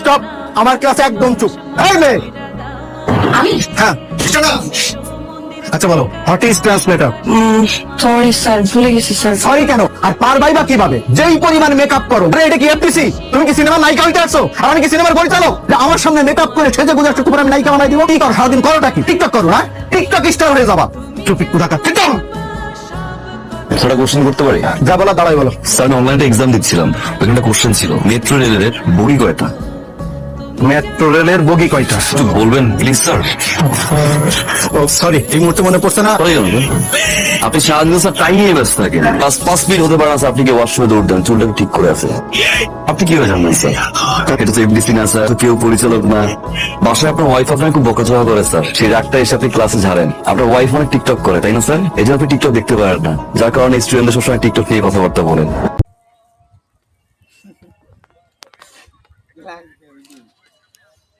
Stop আমার ক্লাসে একদম চুপ। এই মেয়ে! আমি? হ্যাঁ আচ্ছা বলো what is translator sorry sir ভুলে গেছি স্যার সরি কেন? আর পারবাই বা কীভাবে? যেই পরিমাণ মেকআপ করো। আরে এটা কি এফটিসি তুমি কি সিনেমার নায়িকা হইতে আসছো? আর আমি কি সিনেমার পরিচালক? যে আমার সামনে মেকআপ করে সেজে গুজে করে আমি নায়িকা বানাই দিব? কি কর সারাদিন করোটা কি? টিকটক করো না টিকটক স্টার হয়ে যাবা। টুপিক কুদাকা টিকটক একটা কোশ্চেন করতে পারি? যা বলা দাঁড়াই বলো। স্যার অনলাইনে এক্সাম দিচ্ছিলাম। একটা কোশ্চেন ছিল। মেট্রো রেলের বগি কয়টা? মেট্রো রেলের বগি কয়টা? একটু বলবেন প্লিজ স্যার সরি এই মুহূর্তে মনে পড়ছে না? আপনি সারাদিন স্যার টাইম নিয়ে ব্যস্ত থাকেন। পাঁচ পাঁচ মিনিট হতে পারে আপনি কি ওয়াশরুমে দৌড় দেন চুলটা ঠিক করে আছে আপনি কি হয়ে জানবেন স্যার এটা তো এমডিসি না স্যার কেউ পরিচালক না। বাসায় আপনার ওয়াইফ আপনার খুব বকাচকা করে স্যার সেই রাগটা এসে আপনি ক্লাসে ঝাড়েন। আপনার ওয়াইফ অনেক টিকটক করে তাই না স্যার এই জন্য আপনি টিকটক দেখতে পারেন না। যার কারণে স্টুডেন্টদের সবসময় টিকটক নিয়ে কথাবার্তা বলেন।